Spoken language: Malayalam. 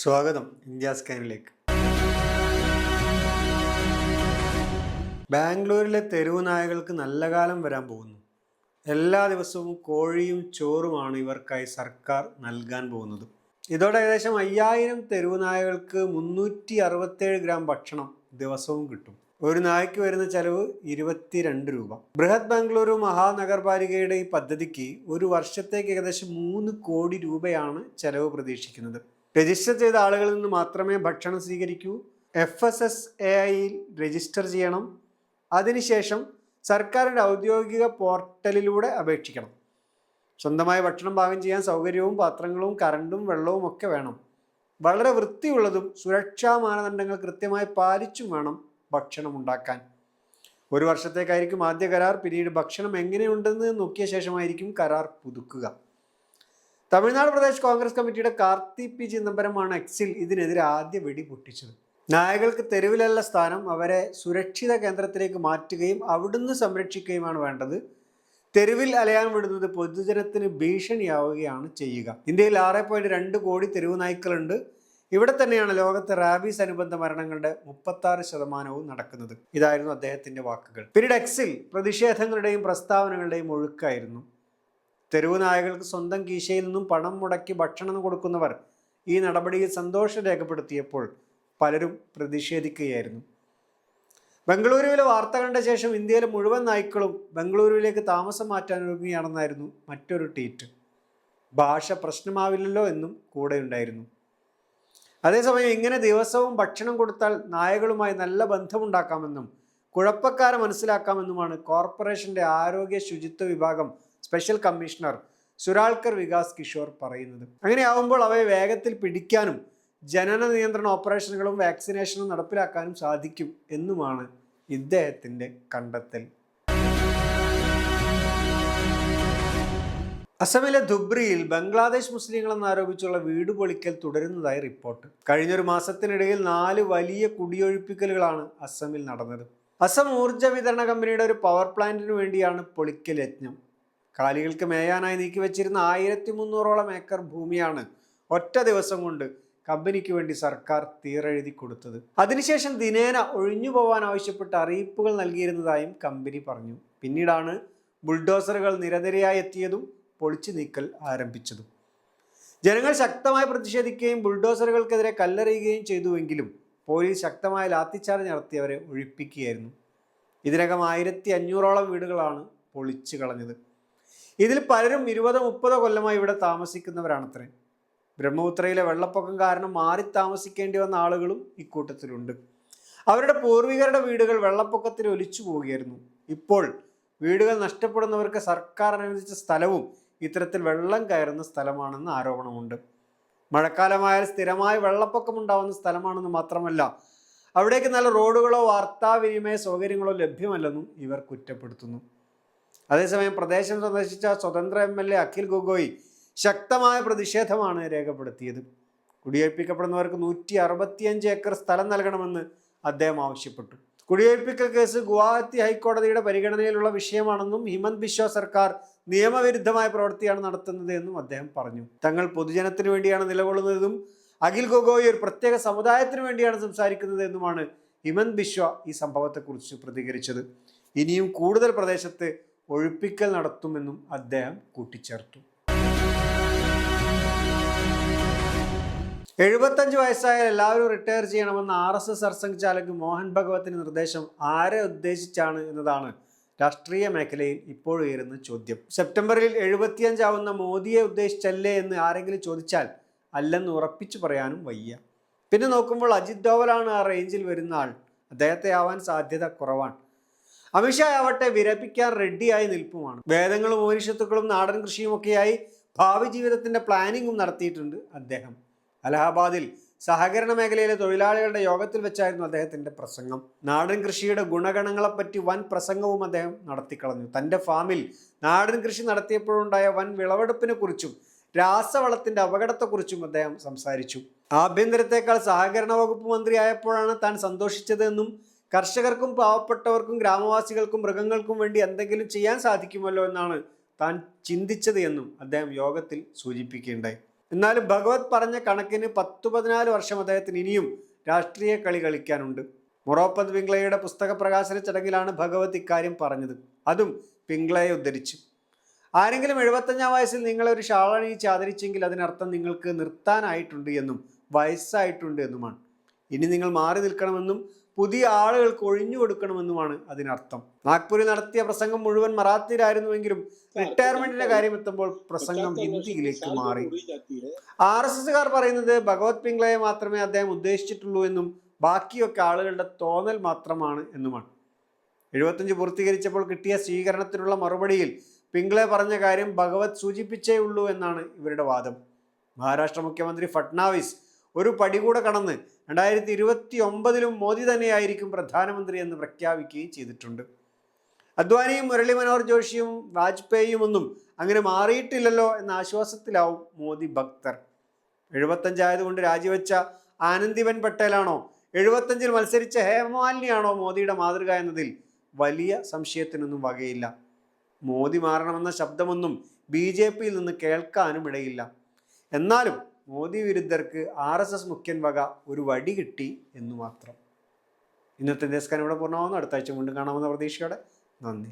സ്വാഗതം ഇന്ത്യ സ്കാനിലേക്ക്. ബാംഗ്ലൂരിലെ തെരുവ് നായകൾക്ക് നല്ല കാലം വരാൻ പോകുന്നു. എല്ലാ ദിവസവും കോഴിയും ചോറുമാണ് ഇവർക്കായി സർക്കാർ നൽകാൻ പോകുന്നത്. ഇതോടെ ഏകദേശം അയ്യായിരം തെരുവ് നായകൾക്ക് മുന്നൂറ്റി അറുപത്തേഴ് ഗ്രാം ഭക്ഷണം ദിവസവും കിട്ടും. ഒരു നായ്ക്ക് വരുന്ന ചെലവ് ഇരുപത്തിരണ്ട് രൂപ. ബൃഹത് ബംഗ്ലൂരു മഹാനഗരപാലികയുടെ ഈ പദ്ധതിക്ക് ഒരു വർഷത്തേക്ക് ഏകദേശം മൂന്ന് കോടി രൂപയാണ് ചെലവ് പ്രതീക്ഷിക്കുന്നത്. രജിസ്റ്റർ ചെയ്ത ആളുകളിൽ നിന്ന് മാത്രമേ ഭക്ഷണം സ്വീകരിക്കൂ. എഫ് എസ് എസ് എ ഐയിൽ രജിസ്റ്റർ ചെയ്യണം. അതിനുശേഷം സർക്കാരിന്റെ ഔദ്യോഗിക പോർട്ടലിലൂടെ അപേക്ഷിക്കണം. സ്വന്തമായി ഭക്ഷണം പാകം ചെയ്യാൻ സൗകര്യവും പാത്രങ്ങളും കറണ്ടും വെള്ളവും ഒക്കെ വേണം. വളരെ വൃത്തിയുള്ളതും സുരക്ഷാ മാനദണ്ഡങ്ങൾ കൃത്യമായി പാലിച്ചും വേണം ഭക്ഷണം ഉണ്ടാക്കാൻ. ഒരു വർഷത്തേക്കായിരിക്കും ആദ്യ കരാർ. പിന്നീട് ഭക്ഷണം എങ്ങനെയുണ്ടെന്ന് നോക്കിയ ശേഷമായിരിക്കും കരാർ പുതുക്കുക. തമിഴ്നാട് പ്രദേശ് കോൺഗ്രസ് കമ്മിറ്റിയുടെ കാർത്തി പി ചിദംബരമാണ് എക്സിൽ ഇതിനെതിരെ ആദ്യ വെടി പൊട്ടിച്ചത്. നായകൾക്ക് തെരുവിലല്ല സ്ഥാനം അവരെ സുരക്ഷിത കേന്ദ്രത്തിലേക്ക് മാറ്റുകയും അവിടുന്ന് സംരക്ഷിക്കുകയുമാണ് വേണ്ടത്. തെരുവിൽ അലയാൻ വിടുന്നത് പൊതുജനത്തിന് ഭീഷണിയാവുകയാണ് ചെയ്യുക. ഇന്ത്യയിൽ ആറ് പോയിന്റ് രണ്ട് കോടി തെരുവ് നായ്ക്കളുണ്ട്. ഇവിടെ തന്നെയാണ് ലോകത്തെ റാബീസ് അനുബന്ധ മരണങ്ങളുടെ മുപ്പത്തി ശതമാനവും നടക്കുന്നത്. ഇതായിരുന്നു അദ്ദേഹത്തിന്റെ വാക്കുകൾ. പിന്നീട് എക്സിൽ പ്രതിഷേധങ്ങളുടെയും പ്രസ്താവനകളുടെയും ഒഴുക്കായിരുന്നു. തെരുവ് നായകൾക്ക് സ്വന്തം കീശയിൽ നിന്നും പണം മുടക്കി ഭക്ഷണം കൊടുക്കുന്നവർ ഈ നടപടിയിൽ സന്തോഷം രേഖപ്പെടുത്തിയപ്പോൾ പലരും പ്രതിഷേധിക്കുകയായിരുന്നു. ബംഗളൂരുവിലെ വാർത്ത കണ്ട ശേഷം ഇന്ത്യയിലെ മുഴുവൻ നായ്ക്കളും ബംഗളൂരുവിലേക്ക് താമസം മാറ്റാൻ ഒരുങ്ങുകയാണെന്നായിരുന്നു മറ്റൊരു ട്വീറ്റ്. ഭാഷ പ്രശ്നമാവില്ലല്ലോ എന്നും കൂടെ ഉണ്ടായിരുന്നു. അതേസമയം ഇങ്ങനെ ദിവസവും ഭക്ഷണം കൊടുത്താൽ നായകളുമായി നല്ല ബന്ധമുണ്ടാക്കാമെന്നും കുഴപ്പക്കാരെ മനസ്സിലാക്കാമെന്നുമാണ് കോർപ്പറേഷന്റെ ആരോഗ്യ ശുചിത്വ വിഭാഗം സ്പെഷ്യൽ കമ്മീഷണർ സുരാൾക്കർ വികാസ് കിഷോർ പറയുന്നത്. അങ്ങനെയാവുമ്പോൾ അവയെ വേഗത്തിൽ പിടിക്കാനും ജനന നിയന്ത്രണ ഓപ്പറേഷനുകളും വാക്സിനേഷനും നടപ്പിലാക്കാനും സാധിക്കും എന്നുമാണ് ഇദ്ദേഹത്തിന്റെ കണ്ടെത്തൽ. അസമിലെ ധുബ്രിയിൽ ബംഗ്ലാദേശ് മുസ്ലിങ്ങളെന്നാരോപിച്ചുള്ള വീട് പൊളിക്കൽ തുടരുന്നതായി റിപ്പോർട്ട്. കഴിഞ്ഞൊരു മാസത്തിനിടയിൽ നാല് വലിയ കുടിയൊഴിപ്പിക്കലുകളാണ് അസമിൽ നടന്നത്. അസം ഊർജ വിതരണ കമ്പനിയുടെ ഒരു പവർ പ്ലാന്റിന് വേണ്ടിയാണ് പൊളിക്കൽ യജ്ഞം. കാലികൾക്ക് മേയാനായി നീക്കി വെച്ചിരുന്ന ആയിരത്തി മുന്നൂറോളം ഏക്കർ ഭൂമിയാണ് ഒറ്റ ദിവസം കൊണ്ട് കമ്പനിക്ക് വേണ്ടി സർക്കാർ തീരെഴുതി കൊടുത്തത്. അതിനുശേഷം ദിനേന ഒഴിഞ്ഞു പോകാൻ ആവശ്യപ്പെട്ട് അറിയിപ്പുകൾ നൽകിയിരുന്നതായും കമ്പനി പറഞ്ഞു. പിന്നീടാണ് ബുൾഡോസറുകൾ നിരനിരയായി എത്തിയതും പൊളിച്ചു നീക്കൽ ആരംഭിച്ചതും. ജനങ്ങൾ ശക്തമായി പ്രതിഷേധിക്കുകയും ബുൾഡോസറുകൾക്കെതിരെ കല്ലെറിയുകയും ചെയ്തുവെങ്കിലും പോലീസ് ശക്തമായ ലാത്തിച്ചാർജ് നടത്തിയവരെ ഒഴിപ്പിക്കുകയായിരുന്നു. ഇതിനകം ആയിരത്തി അഞ്ഞൂറോളം വീടുകളാണ് പൊളിച്ചു കളഞ്ഞത്. ഇതിൽ പലരും ഇരുപതോ മുപ്പതോ കൊല്ലമായി ഇവിടെ താമസിക്കുന്നവരാണത്രേ. ബ്രഹ്മപുത്രയിലെ വെള്ളപ്പൊക്കം കാരണം മാറി താമസിക്കേണ്ടി വന്ന ആളുകളും ഇക്കൂട്ടത്തിലുണ്ട്. അവരുടെ പൂർവികരുടെ വീടുകൾ വെള്ളപ്പൊക്കത്തിൽ ഒലിച്ചു പോവുകയായിരുന്നു. ഇപ്പോൾ വീടുകൾ നഷ്ടപ്പെടുന്നവർക്ക് സർക്കാർ അനുവദിച്ച സ്ഥലവും ഇത്തരത്തിൽ വെള്ളം കയറുന്ന സ്ഥലമാണെന്ന് ആരോപണമുണ്ട്. മഴക്കാലമായാൽ സ്ഥിരമായി വെള്ളപ്പൊക്കം ഉണ്ടാവുന്ന സ്ഥലമാണെന്ന് മാത്രമല്ല അവിടേക്ക് നല്ല റോഡുകളോ വാർത്താവിനിമയ സൗകര്യങ്ങളോ ലഭ്യമല്ലെന്നും ഇവർ കുറ്റപ്പെടുത്തുന്നു. അതേസമയം പ്രദേശം സന്ദർശിച്ച സ്വതന്ത്ര M L A Akhil Gogoi ശക്തമായ പ്രതിഷേധമാണ് രേഖപ്പെടുത്തിയത്. കുടിയൊഴിപ്പിക്കപ്പെടുന്നവർക്ക് നൂറ്റി അറുപത്തിയഞ്ച് ഏക്കർ സ്ഥലം നൽകണമെന്ന് അദ്ദേഹം ആവശ്യപ്പെട്ടു. കുടിയൊഴിപ്പിക്കൽ കേസ് ഗുവാഹത്തി ഹൈക്കോടതിയുടെ പരിഗണനയിലുള്ള വിഷയമാണെന്നും ഹിമന്ത് ബിശ്വ സർക്കാർ നിയമവിരുദ്ധമായ പ്രവൃത്തിയാണ് നടത്തുന്നത് എന്നും അദ്ദേഹം പറഞ്ഞു. തങ്ങൾ പൊതുജനത്തിന് വേണ്ടിയാണ് നിലകൊള്ളുന്നതെന്നും അഖിൽ ഗൊഗോയ് ഒരു പ്രത്യേക സമുദായത്തിന് വേണ്ടിയാണ് സംസാരിക്കുന്നത് എന്നുമാണ് ഹിമന്ത് ബിശ്വ ഈ സംഭവത്തെക്കുറിച്ച് പ്രതികരിച്ചത്. ഇനിയും കൂടുതൽ പ്രദേശത്ത് ഒഴിപ്പിക്കൽ നടത്തുമെന്നും അദ്ദേഹം കൂട്ടിച്ചേർത്തു. എഴുപത്തഞ്ച് വയസ്സായ എല്ലാവരും റിട്ടയർ ചെയ്യണമെന്ന R S S Sarsanghchalak Mohan ഭഗവത്തിന് നിർദ്ദേശം ആരെ ഉദ്ദേശിച്ചാണ് എന്നതാണ് രാഷ്ട്രീയ മേഖലയിൽ ഇപ്പോൾ ഉയരുന്ന ചോദ്യം. സെപ്റ്റംബറിൽ എഴുപത്തിയഞ്ചാവുന്ന മോദിയെ ഉദ്ദേശിച്ചല്ലേ എന്ന് ആരെങ്കിലും ചോദിച്ചാൽ അല്ലെന്ന് ഉറപ്പിച്ചു പറയാനും വയ്യ. പിന്നെ നോക്കുമ്പോൾ അജിത് ഡോവലാണ് ആ റേഞ്ചിൽ വരുന്ന ആൾ. അദ്ദേഹത്തെ ആവാൻ സാധ്യത കുറവാണ്. അമിത്ഷാ ആവട്ടെ വിരപ്പിക്കാൻ റെഡിയായി നിൽപ്പുമാണ്. വേദങ്ങളും ഉപനിഷത്തുക്കളും നാടൻ കൃഷിയുമൊക്കെയായി ഭാവി ജീവിതത്തിന്റെ പ്ലാനിങ്ങും നടത്തിയിട്ടുണ്ട് അദ്ദേഹം. അലഹബാദിൽ സഹകരണ മേഖലയിലെ തൊഴിലാളികളുടെ യോഗത്തിൽ വെച്ചായിരുന്നു അദ്ദേഹത്തിന്റെ പ്രസംഗം. നാടൻ കൃഷിയുടെ ഗുണഗണങ്ങളെപ്പറ്റി വൻ പ്രസംഗവും അദ്ദേഹം നടത്തിക്കളഞ്ഞു. തന്റെ ഫാമിൽ നാടൻ കൃഷി നടത്തിയപ്പോഴുണ്ടായ വൻ വിളവെടുപ്പിനെ കുറിച്ചും രാസവളത്തിന്റെ അപകടത്തെക്കുറിച്ചും അദ്ദേഹം സംസാരിച്ചു. ആഭ്യന്തരത്തെക്കാൾ സഹകരണ വകുപ്പ് മന്ത്രിയായപ്പോഴാണ് താൻ സന്തോഷിച്ചതെന്നും കർഷകർക്കും പാവപ്പെട്ടവർക്കും ഗ്രാമവാസികൾക്കും മൃഗങ്ങൾക്കും വേണ്ടി എന്തെങ്കിലും ചെയ്യാൻ സാധിക്കുമല്ലോ എന്നാണ് താൻ ചിന്തിച്ചത് എന്നും അദ്ദേഹം യോഗത്തിൽ സൂചിപ്പിക്കുകയുണ്ടായി. എന്നാലും ഭഗവത് പറഞ്ഞ കണക്കിന് പത്തു പതിനാല് വർഷം അദ്ദേഹത്തിന് ഇനിയും രാഷ്ട്രീയ കളി കളിക്കാനുണ്ട്. മൊറോപ്പത് പിംഗ്ലയുടെ പുസ്തക പ്രകാശന ചടങ്ങിലാണ് ഭഗവത് ഇക്കാര്യം പറഞ്ഞത്. അതും പിംഗ്ലയെ ഉദ്ധരിച്ചു. ആരെങ്കിലും എഴുപത്തഞ്ചാം വയസ്സിൽ നിങ്ങളെ ഒരു ഷാളണിയിച്ച് ആദരിച്ചെങ്കിൽ അതിനർത്ഥം നിങ്ങൾക്ക് നിർത്താനായിട്ടുണ്ട് എന്നും വയസ്സായിട്ടുണ്ട് എന്നുമാണ്. ഇനി നിങ്ങൾ മാറി നിൽക്കണമെന്നും പുതിയ ആളുകൾക്ക് ഒഴിഞ്ഞു കൊടുക്കണമെന്നുമാണ് അതിനർത്ഥം. നാഗ്പൂരിൽ നടത്തിയ പ്രസംഗം മുഴുവൻ മറാത്തിയിലായിരുന്നുവെങ്കിലും റിട്ടയർമെന്റിന്റെ കാര്യം എത്തുമ്പോൾ പ്രസംഗം ഹിന്ദിയിലേക്ക് മാറി. ആർ എസ് എസുകാർ പറയുന്നത് ഭഗവത് പിംഗ്ലയെ മാത്രമേ അദ്ദേഹം ഉദ്ദേശിച്ചിട്ടുള്ളൂ എന്നും ബാക്കിയൊക്കെ ആളുകളുടെ തോന്നൽ മാത്രമാണ് എന്നുമാണ്. എഴുപത്തഞ്ച് പൂർത്തീകരിച്ചപ്പോൾ കിട്ടിയ സ്വീകരണത്തിനുള്ള മറുപടിയിൽ പിംഗ്ലെ പറഞ്ഞ കാര്യം ഭഗവത് സൂചിപ്പിച്ചേ ഉള്ളൂ എന്നാണ് ഇവരുടെ വാദം. മഹാരാഷ്ട്ര മുഖ്യമന്ത്രി ഫട്നാവിസ് ഒരു പടി കൂടെ കടന്ന് രണ്ടായിരത്തി ഇരുപത്തി ഒമ്പതിലും മോദി തന്നെയായിരിക്കും പ്രധാനമന്ത്രി എന്ന് പ്രഖ്യാപിക്കുകയും ചെയ്തിട്ടുണ്ട്. അദ്വാനിയും മുരളി മനോഹർ ജോഷിയും വാജ്പേയിയും ഒന്നും അങ്ങനെ മാറിയിട്ടില്ലല്ലോ എന്ന ആശ്വാസത്തിലാവും മോദി ഭക്തർ. എഴുപത്തഞ്ചായതുകൊണ്ട് രാജിവെച്ച ആനന്ദിബൻ പട്ടേലാണോ എഴുപത്തഞ്ചിൽ മത്സരിച്ച ഹേമാലിനിയാണോ മോദിയുടെ മാതൃക എന്നതിൽ വലിയ സംശയത്തിനൊന്നും വകയില്ല. മോദി മാറണമെന്ന ശബ്ദമൊന്നും ബി ജെ പിയിൽ നിന്ന് കേൾക്കാനും ഇടയില്ല. എന്നാലും മോദി വിരുദ്ധർക്ക് ആർ എസ് എസ് മുഖ്യൻ വക ഒരു വടി കിട്ടി എന്ന് മാത്രം. ഇന്നത്തെ ദേശക്കാൻ ഇവിടെ പൂർണമാകുന്നു അടുത്ത ആഴ്ച വീണ്ടും കാണാമെന്ന പ്രതീക്ഷയോടെ നന്ദി.